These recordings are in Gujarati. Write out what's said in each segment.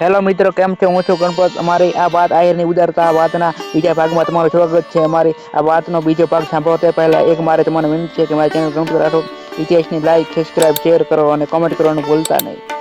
હેલો મિત્રો, કેમ છો? હું છું ગણપત. અમારી આ વાત આહિરની ઉદારતા વાતના બીજા ભાગમાં તમારું સ્વાગત છે. અમારી આ વાતનો બીજો ભાગ સાંભળો તે પહેલા એક મારે તમને વિનંતી છે કે મારી ચેનલ ગણપત રાઠોડ ઇતિહાસની લાઈક સબસ્ક્રાઈબ શેર કરો અને કોમેન્ટ કરવાનું ભૂલતા નહીં.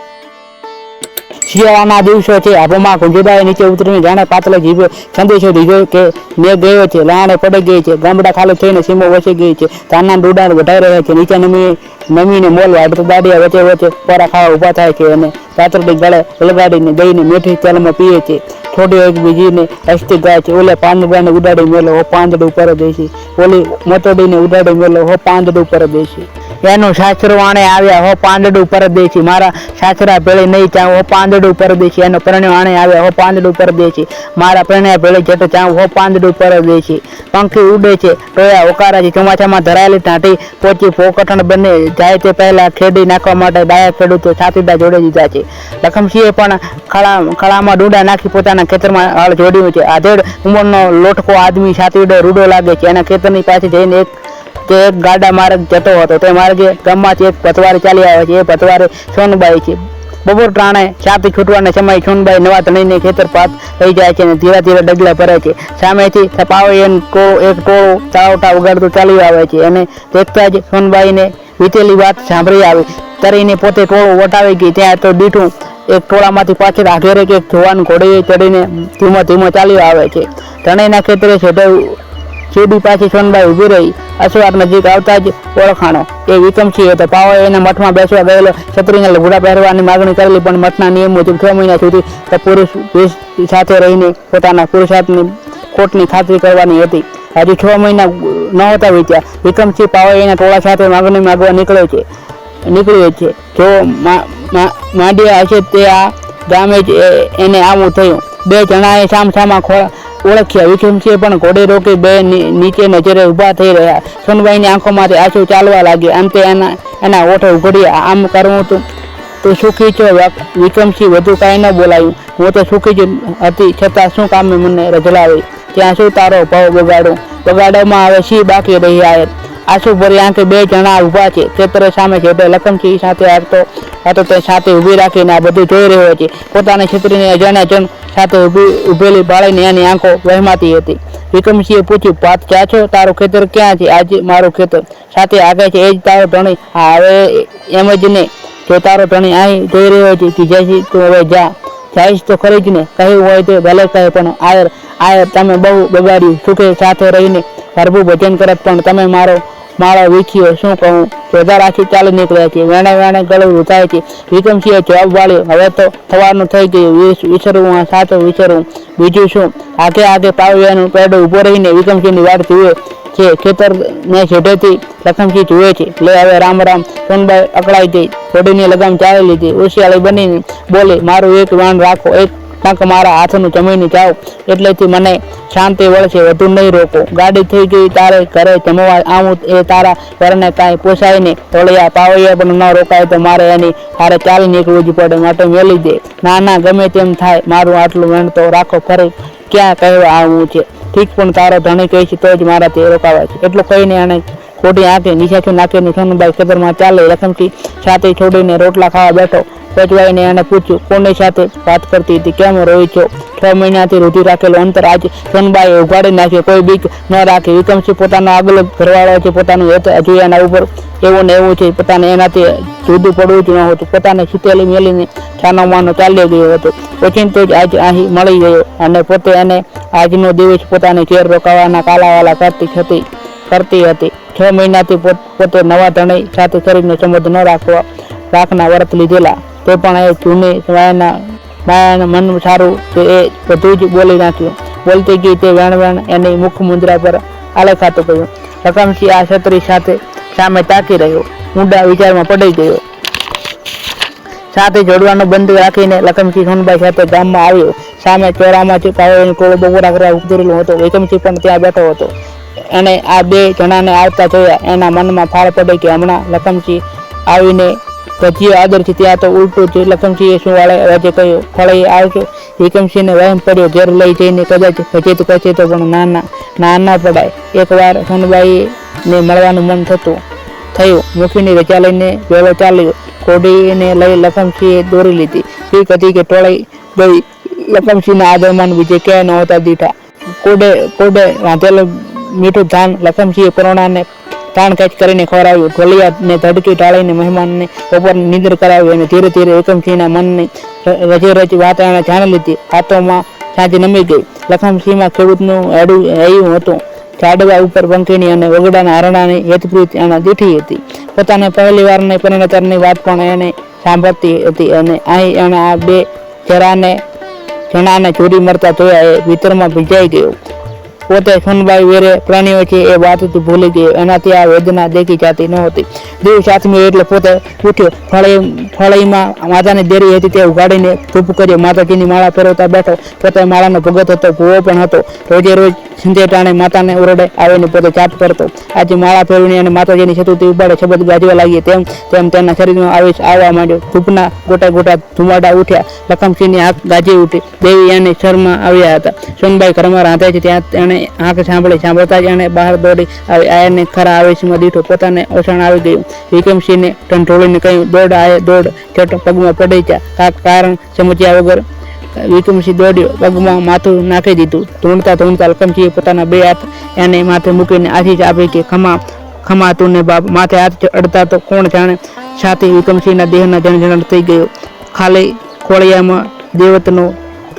શિયાળાના દિવસો છે. આબોમાં ગુંજુદાએ નીચે ઉતરીને જાણે પાતળો જીભ સંદેશો દીધો કે મેં ગયો છે. લાણે પડી ગઈ છે. ગામડા ખાલી થઈને સીમો વસી ગઈ છે. તાના ડૂડા વઢાઈ રહ્યા છે. નીચે નમી, નમીને મોલ વાઢતો દાડિયા વચ્ચે વચ્ચે પોરા ખાવા ઊભા થાય છે અને પાતળી ગળે લગાડીને દઈને મીઠી તેલમાં પીએ છે. થોડી એક બીજીને હસ્તી ગાય છે. ઓલે પાંદડાને ઉડાડી મેલો. હો પાંદડું ઉપર દેશી ઓલી મોતડીને ઉડાડી મેલો. હો પાંદડું ઉપર દેશી એનું સાસરવાણે આવ્યા, હો પાંદડું પરદેશી. મારા સાસરા ભેળે નહીં ચાઉં હો પાંદડું પરદેશી. એનો પરણવાણે આવ્યા, હો પાંદડું પરદેશી. મારા પરણ્યા ભેળે જતો ચાઉં હો પાંદડું પરદેશી. પંખી ઉડે છે, ટોયા છે, ચોમાસામાં ધરાયેલી ટાંટી પોચી પોકઠણ બંને જાય તે પહેલાં ખેડી નાખવા માટે ડાયા ખેડૂતો સાથીદા જોડી દીધા છે. લખમસિંહે પણ ખળા, ખળામાં ડૂડા નાખી પોતાના ખેતરમાં હળ જોડ્યું છે. આધેડ ઉંમરનો લોટકો આદમી સાથીડો રૂડો લાગે છે. એના ખેતરની પાસે જઈને એક તે એક ગાડા માર્ગ જતો હતો, તે માર્ગે ગામમાંથી એક પતવારી ચાલી આવે છે, એ પથવારે સોનબાઈ છે. બપોર ટાણે છાતી છૂટવાના સમયે સોનબાઈ નવા ધણીને ખેતર પાત થઈ જાય છે અને ધીરે ધીરે ડગલા ભરે છે. સામેથી એમ ટોળું એક ટોળું તાવટા ઉગાડતું ચાલી આવે છે અને દેખતા જ સોનબાઈને વીતેલી વાત સાંભળી આવી. તરીને પોતે ટોળું વટાવી ગઈ, ત્યાં તો દીઠું એક ટોળામાંથી પાછળ આઘેરે કે એક જવાન ઘોડીએ ચડીને ધીમો ધીમો ચાલ્યો આવે છે. ધણીના ખેતરે છેટે ચીડી પાછી સોનબાઈ ઊભી રહી અસવાર નજીક આવતા જ ઓળખાણો. એ વિક્રમસિંહ હતો પાવો એના મઠમાં બેસવા ગયેલો છત્રીને લઘુડા પહેરવાની માગણી કરેલી, પણ મઠના નિયમ મુજબ છ મહિના સુધી પુરુષ વેશ સાથે રહીને પોતાના પુરુષાર્થની ખોટની ખાતરી કરવાની હતી. હજી છ મહિના નહોતા વીત્યા વિક્રમસિંહ પાવો એના ટોળા સાથે માગણી માગવા નીકળ્યો છે. નીકળ્યો છે. જો માંડ્યા હશે તે આ ગામે જ એને આવું થયું. બે જણાએ સામસામા ખો ઓળખ્યા. વિષમસિંહ પણ ઘોડે રોકી બે નીચે નજરે ઊભા થઈ રહ્યા. સોનભાઈની આંખોમાંથી આંસુ ચાલવા લાગ્યા. અંતે એના એના ઓઠો ઉઘડ્યા. આમ કરવું તો, તું સુખી છો? વિક્રમસિંહ વધુ કાંઈ ન બોલાયું. હું તો સુખી જ હતી, છતાં શું કામે મને રજલાવી? ત્યાં શું તારો ભાવ બગાડો? બગાડવામાં હવે શી બાકી રહી આંસુ આંખે બે જણા ઊભા છે. ખેતરે સામે છે એટલે લખનસિંહ સાથે આવતો હતો તે સાથે ઊભી રાખીને આ બધું જોઈ રહ્યો છે. પોતાની છત્રીને અજાણ્યા જન સાથે ઊભી, ઊભેલી બાળીને એની આંખો વહેમાતી હતી. વિક્રમસિંહે પૂછ્યું પાત ક્યાં છો? તારું ખેતર ક્યાં છે? આજે મારું ખેતર. સાથે આગળ છે, એ જ તારો ધણી. હવે એમ જ ને. જો તારો ધણી અહીં જોઈ રહ્યો છે જયસી, તું હવે જા. જઈશ તો ખરી જ ને. કહ્યું હોય તે ભલે કહે, પણ આયર આયર, તમે બહુ બગાડ્યું. સુખે સાથે રહીને ભરભું ભજન કરત પણ તમે મારો મારો વીખ્યો શું કહું? જોધા રાખી ચાલી નીકળ્યા છે, વેણે વેણે ગળું રૂધાય છે. વિક્રમસિંહે જવાબ વાળ્યો હવે તો થવાનું થઈ ગયું, વિસ- વિસરવું આ સાચું વિસરવું બીજું શું? આગે આગે પાવ્યાનું પેડું ઊભો રહીને વિક્રમસિંહની વાટ જુએ છે. ખેતર ને છેડેથી લખમસિંહ જુએ છે. લે, હવે રામ રામ. સોનબાઈ અકળાઈ ગઈ. થોડીની લગામ ચાલી લીધી. હોશિયાળી બનીને બોલે, મારું એક વાણ રાખો, એક ટંક મારા હાથનું જમીને જાઓ. એટલેથી મને શાંતિ વળશે, વધુ નહીં રોકો. ગાડી થઈ ગઈ, તારે ઘરે જમવા આવું એ તારા ઘરને કાંઈ પોસાય નહીં. ઓળિયા પાવૈયા પણ ન રોકાય તો મારે એની હારે ચાલી નીકળવું જ પડે, માટે મેલી દે. ના ના, ગમે તેમ થાય, મારું આટલું મહેનત તો રાખો ફરી ક્યાં કહેવા આવવું છે? ઠીક પણ તારો ધણી કહે છે તો જ મારાથી રોકાવાય છે. એટલું કહીને એને ખોટી આંખે નિશાચું નાખીને સોનુભાઈ ખેતરમાં ચાલે રકમથી છાતી છોડીને રોટલા ખાવા બેઠો. પચવાઈને એને પૂછ્યું, કોની સાથે વાત કરતી હતી? કેમ રોઈ છો? છ મહિનાથી રૂધી રાખેલો અંતર આજ સોનબાઈએ ઉઘાડી નાખ્યો. કોઈ બીક ન રાખી. વિક્રમસિંહ પોતાનો આગલો ઘરવાળો છે પોતાનું હેત હજુ એના ઉપર એવું ને એવું છે. પોતાને એનાથી જુદું પડવું જ ન હતું. પોતાને શીતેલી મેલીને છાનો માનો ચાલ્યો ગયો હતો. ઓચિંતો જ આજ અહીં મળી ગયો અને પોતે એને આજનો દિવસ પોતાની ઘેર રોકાવાના કાલાવાલા કરતી હતી કરતી હતી. છ મહિનાથી પોતે નવા ધણી સાથે શરીરને સંબંધ ન રાખવા, રાખના વ્રત લીધેલા. તે પણ એ જૂની માયાના માયાના મન સારું તો એ બધું જ બોલી નાખ્યું. બોલતી ગઈ તે વેણ વેણ એની મુખ મુદ્રા પર આલેખાતું ગયું. રકમસિંહ આ છત્રી સાથે સામે તાકી રહ્યો. ઊંડા વિચારમાં પડી ગયો. સાથે જોડવાનો બંધ રાખીને લખમસિંહ સોનબાઈ સાથે ગામમાં આવ્યો. સામે ચોરામાં પાવેલું કોળો બપોરા કરવા ઉપધરેલો હતો. વિક્રમસિંહ પણ ત્યાં બેઠો હતો. એને આ બે જણાને આવતા જોયા. એના મનમાં ફાળ પડે કે હમણાં લખમસિંહ આવીને ભજીયો આદરથી ત્યાં તો ઉલટું જ લખનસિંહે શું વાળે રાજે કહ્યું ફળે આવશો. વિક્રમસિંહને વહેમ પડ્યો. ઘેર લઈ જઈને કદાચ ભજેત કચે તો પણ નાના ના પડાય. એકવાર ધનબાઈને મળવાનું મન થતું. થયું. મુખીની રજા લઈને વેલો ચાલ્યો. કોડીને લઈ લખમસિંહે દોરી લીધી. ઠીક હતી કે ટોળાઈ ગઈ. લખમસિંહના આદરમાન બીજે ક્યાંય નહોતા દીઠા કોડે કોડે રાંધેલું મીઠું ધાન લખમસિંહે પરોણાને તાણ ખેંચ કરીને ખવડાવ્યું. ઢોલિયાને ધડકી ટાળીને મહેમાનને, બપોરની નિંદર કરાવી અને ધીરે ધીરે એકમસિંહના મનને રજે રજ વાતાવરણ જાણી લીધી. હાથોમાં સાંજે નમી ગઈ. લખમસિંહમાં ખેડૂતનું હેડું હૈયું હતું. ઝાડવા ઉપર પંખીની અને વગડાના હરણાની હેતપ્રીત એના દીઠી હતી. પોતાને પહેલી વારની પરિણતરની વાત પણ એને સાંભળતી હતી અને અહીં એણે આ બે જરાને, જણાને ચોરી મરતા જોયા એ ભીતરમાં ભીજાઈ ગયો. પોતે સોનબાઈ વેરે પ્રાણીઓ છે એ વાતથી ભૂલી ગયો એનાથી આ વેદના દેખી જાતી નહોતી દેવ સાતમી એટલે પોતે ઉઠ્યો. ફળી ફળીમાં માતાની દેરી હતી તે ઉગાડીને ધૂપ કર્યો. માતાજીની માળા ફેરવતા બેઠો. પોતે માળાનો ભગત હતો, ભૂવો પણ હતો. રોજે રોજ સિંધે ટાણે માતાને ઓરડે આવીને પોતે જાપ કરતો. આજે માળા ફેરવીને અને માતાજીની ચતુર્થી ઉપાડે શબ્દ ગાજવા લાગી. તેમ તેમ તેના શરીરમાં આવેશ આવવા માંડ્યો. ધૂપના ગોટા ગોટા ધુમાડા ઉઠ્યા. લખમસિંહની આંખ ગાજી ઉઠી. દેવી એને શરમાં આવ્યા હતા. સોનબાઈ ઘરમાં રાંધે છે. ત્યાં તેણે આંખ સાંભળી સાંભળતા જ બહાર દોડી આવી આયરને ખરા આવેશમાં દીઠો પોતાને ઓછાણ આવી ગયું. વિક્રમસિંહને ઢંઢોળીને કહ્યું, દોડ આય, દોડ. છેટો પગમાં પડી જા કાંક કારણ સમજ્યા વગર વિક્રમસિંહ દોડ્યો. પગમાં માથું નાખી દીધું. ધૂણતા ધૂણતા લખમસિંહે પોતાના બે હાથ એને માથે મૂકીને આશીષ આપી કે, ખમા ખમા તું ને બાપ. માથે હાથ અડતા તો કોણ જાણે છાતી વિક્રમસિંહના દેહના જણજણ થઈ ગયો. ખાલી ખોળિયામાં દેવતનો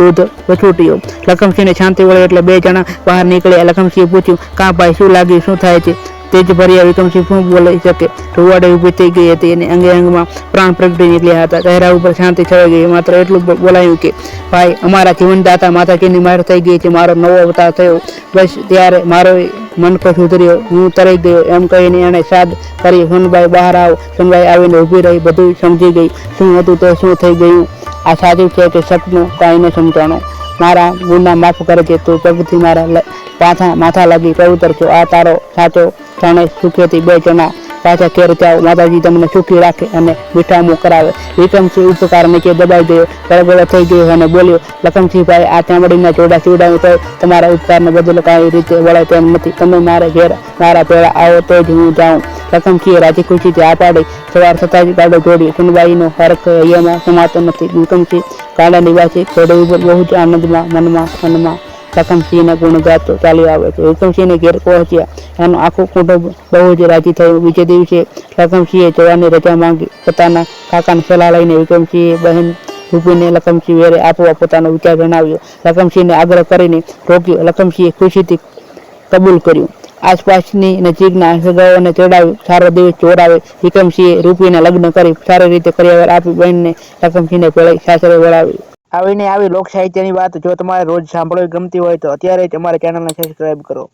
દૂધ વછૂટ્યો. લખમસિંહને શાંતિ વળે એટલે બે જણા બહાર નીકળ્યા. લખમસિંહે પૂછ્યું, કાં ભાઈ, શું લાગ્યું શું થાય છે? તેજ ભર્યા વિક્રમસિંહ શું બોલી શકે? રૂવાડે ઊભી થઈ ગઈ હતી અને અંગે અંગમાં પ્રાણ પ્રગટી નીકળ્યા હતા. ચહેરા ઉપર શાંતિ છવાઈ ગઈ. માત્ર એટલું બોલાયું કે, ભાઈ, અમારા જીવનદાતા માતાજીની માર થઈ ગઈ છે. મારો નવો અવતાર થયો. બસ, ત્યારે મારો મનકો સુધર્યો. હું તરી ગયો. એમ કહીને એણે સાદ કરી, સોનબાઈ, બહાર આવ. સોનબાઈ આવીને ઊભી રહી. બધું સમજી ગઈ. શું હતું તે શું થઈ ગયું? આ સાચું છે કે સપનું કાંઈ ન સમજાણું. મારા ગુના માફ કરે તું પગથી મારા પાછા માથા લાગી પવિત્ર છો આ તારો સાચો જાણે સુખેથી બે જણા પાછા ઘેર જાઓ માતાજી તમને સુખી રાખે અને મીઠામું કરાવે. વિક્રમસિંહ ઉપકાર નીચે દબાઈ ગયો. ગળગળો થઈ ગયો અને બોલ્યો લખમસિંહભાઈ આ ચામડીના જોડા સીવડાવું તો તમારા ઉપકારને બદલે કાંઈ રીતે વળે તેમ નથી. તમે મારે ઘેર, મારા પહેલાં આવો તો જ હું જાઉં. લખમસિંહે રાજી ખુશીથી આ પાડે, સવાર થતાં જ ગાડો જોડી સુનબાઈનો હરખ હૈયામાં સમાતો નથી વિક્રમસિંહ ગાડા નિવાસી ઘોડે ઉપર બહુ જ આનંદમાં, મનમાં મનમાં લખમસિંહના ગુણ ગાતો, ચાલ્યો આવે છે. વિક્રમસિંહને ઘેર પહોંચ્યા, એનું આખું કુટુંબ બહુ જ રાજી થયું. બીજે દિવસે લખમસિંહે જવાની રજા માંગી, પોતાના કાકાને સલાહ લઈને વિક્રમસિંહે બહેન રૂપીને લખમસિંહ વેરે આપવા પોતાનો વિચાર જણાવ્યો. લખમસિંહને આગ્રહ કરીને રોક્યો લખમસિંહે ખુશીથી કબૂલ કર્યું. આસપાસની નજીકના સગાઓને તેડાવી, સારો દિવસ ચોરાવે વિક્રમસિંહે રૂપીને લગ્ન કરી સારી રીતે કર્યા આપી બહેનને લખમસિંહને પેળાઈ સાસરે વળાવી. આવીને આવી લોક સાહિત્યની વાત જો તમારે રોજ સાંભળવી ગમતી હોય તો અત્યારે જ અમારા ચેનલને સબસ્ક્રાઇબ કરો.